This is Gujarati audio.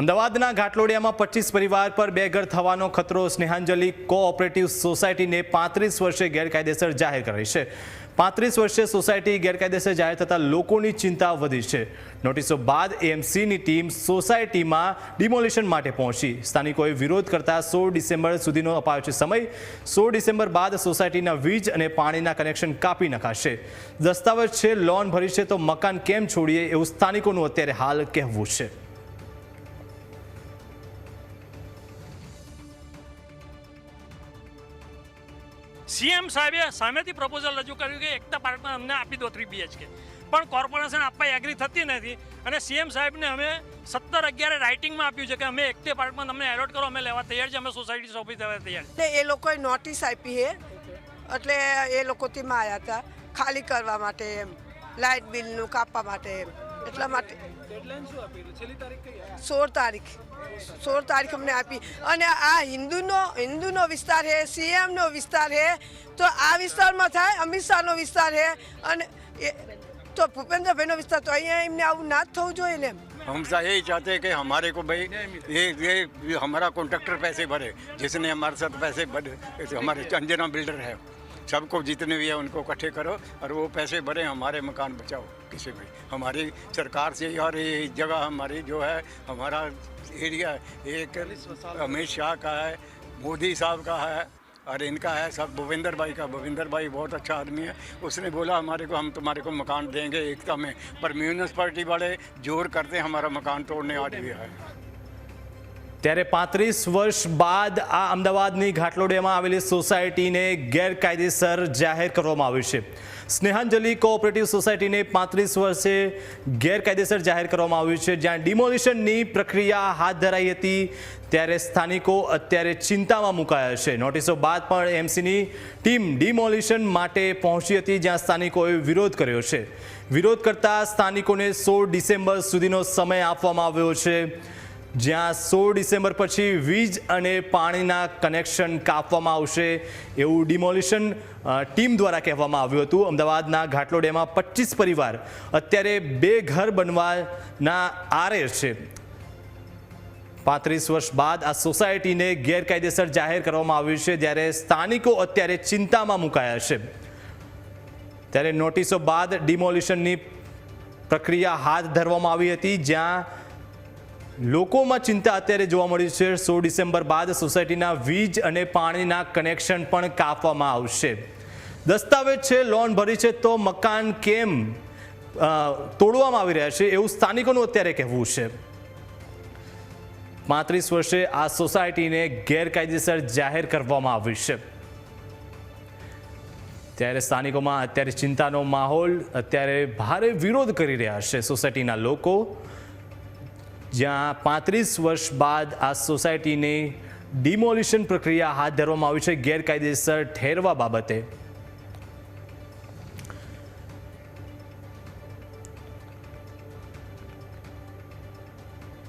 અમદાવાદના ઘાટલોડિયામાં પચીસ પરિવાર પર બે ઘર થવાનો ખતરો, સ્નેહાંજલિ કોઓપરેટિવ સોસાયટીને પાંત્રીસ વર્ષે ગેરકાયદેસર જાહેર કરી છે. પાંત્રીસ વર્ષે સોસાયટી ગેરકાયદેસર જાહેર થતાં લોકોની ચિંતા વધી છે. નોટિસો બાદ એએમસીની ટીમ સોસાયટીમાં ડિમોલિશન માટે પહોંચી. સ્થાનિકોએ વિરોધ કરતા સોળ ડિસેમ્બર સુધીનો અપાયો છે સમય. સોળ ડિસેમ્બર બાદ સોસાયટીના વીજ અને પાણીના કનેક્શન કાપી નખાશે. દસ્તાવેજ છે, લોન ભરી છે, તો મકાન કેમ છોડીએ એવું સ્થાનિકોનું અત્યારે હાલ કહેવું છે. સીએમ સાહેબે સામેથી પ્રપોઝલ રજૂ કર્યું કે એકતા પાર્કમાં અમને આપી દો થ્રી બીએચકે પણ કોર્પોરેશન આપવા એગ્રી થતી નથી અને સીએમ સાહેબને અમે સત્તર અગિયારે રાઇટિંગમાં આપ્યું છે કે અમે એકતે પાર્કમાં તમને એલોટ કરો, અમે લેવા તૈયાર છે અમે સોસાયટી સોંપી દેવા તૈયાર છે એ લોકોએ નોટિસ આપી છે. એટલે એ લોકો તેમાં આવ્યા હતા, ખાલી કરવા માટે એમ, લાઇટ બિલનું કાપવા માટે એમ. એટલા માટે સોળ તારીખ સોળ તારીખ અમને આપી અને આ હિન્દુનો હિન્દુનો વિસ્તાર છે સીએમનો વિસ્તાર છે તો આ વિસ્તારમાં થાય અમિત શાહનો વિસ્તાર છે અને એ તો ભૂપેન્દ્રભાઈનો વિસ્તાર તો અહીંયા એમને આવું ના જ થવું જોઈએ ને એમ हम सा यही चाहते हैं कि हमारे को भाई ये ये ये हमारा कॉन्ट्रैक्टर पैसे भरे जिसने हमारे साथ पैसे भरे जैसे हमारे अंजना बिल्डर है सबको जितने भी है उनको इकट्ठे करो और वो पैसे भरे, हमारे मकान बचाओ किसी भी। हमारी सरकार से और ये जगह हमारी जो है, हमारा एरिया एक अमित शाह का है, मोदी साहब का है और इनका है सब। भूपेंद्र भाई का, भूपेंद्र भाई बहुत अच्छा आदमी है। उसने बोला, हमारे को, हम तुम्हारे को मकान देंगे एकता में, पर म्यूनसिपालिटी वाले ज़ोर करते हमारा मकान तोड़ने आज भी है। ત્યારે પાંત્રીસ વર્ષ બાદ આ અમદાવાદની ઘાટલોડિયામાં આવેલી સોસાયટીને ગેરકાયદેસર જાહેર કરવામાં આવ્યું છે. સ્નેહાંજલિ કોઓપરેટિવ સોસાયટીને પાંત્રીસ વર્ષે ગેરકાયદેસર જાહેર કરવામાં આવ્યું છે. જ્યાં ડિમોલિશનની પ્રક્રિયા હાથ ધરાઈ હતી, ત્યારે સ્થાનિકો અત્યારે ચિંતામાં મુકાયા છે. નોટિસો બાદ પણ એમસીની ટીમ ડિમોલિશન માટે પહોંચી હતી, જ્યાં સ્થાનિકોએ વિરોધ કર્યો છે. વિરોધ કરતા સ્થાનિકોને સોળ ડિસેમ્બર સુધીનો સમય આપવામાં આવ્યો છે. જ્યાં સોળ ડિસેમ્બર પછી વીજ અને પાણીના કનેક્શન કાપવામાં આવશે એવું ડિમોલિશન ટીમ દ્વારા કહેવામાં આવ્યું હતું. અમદાવાદના ઘાટલોડેમાં પચીસ પરિવાર અત્યારે બે ઘર બનવાના આરે છે. પાંત્રીસ વર્ષ બાદ આ સોસાયટીને ગેરકાયદેસર જાહેર કરવામાં આવ્યું છે, જ્યારે સ્થાનિકો અત્યારે ચિંતામાં મુકાયા છે. ત્યારે નોટિસો બાદ ડિમોલિશનની પ્રક્રિયા હાથ ધરવામાં આવી હતી, જ્યાં લોકોમાં ચિંતા અત્યારે જોવા મળી છે. સોળ ડિસેમ્બર બાદ સોસાયટીના વીજ અને પાણીના કનેક્શન પણ કાપવામાં આવશે. દસ્તાવેજ છે, લોન ભરી છે, તો મકાન કેમ તોડવામાં આવી રહ્યા છે એવું સ્થાનિકોનું અત્યારે કહેવું છે. પાંત્રીસ વર્ષે આ સોસાયટીને ગેરકાયદેસર જાહેર કરવામાં આવી છે. ત્યારે સ્થાનિકોમાં અત્યારે ચિંતાનો માહોલ, અત્યારે ભારે વિરોધ કરી રહ્યા છે સોસાયટીના લોકો. જ્યાં પાંત્રીસ વર્ષ બાદ આ સોસાયટીની ડિમોલિશન પ્રક્રિયા હાથ ધરવામાં આવી છે. ગેરકાયદેસર ઠેરવા બાબતે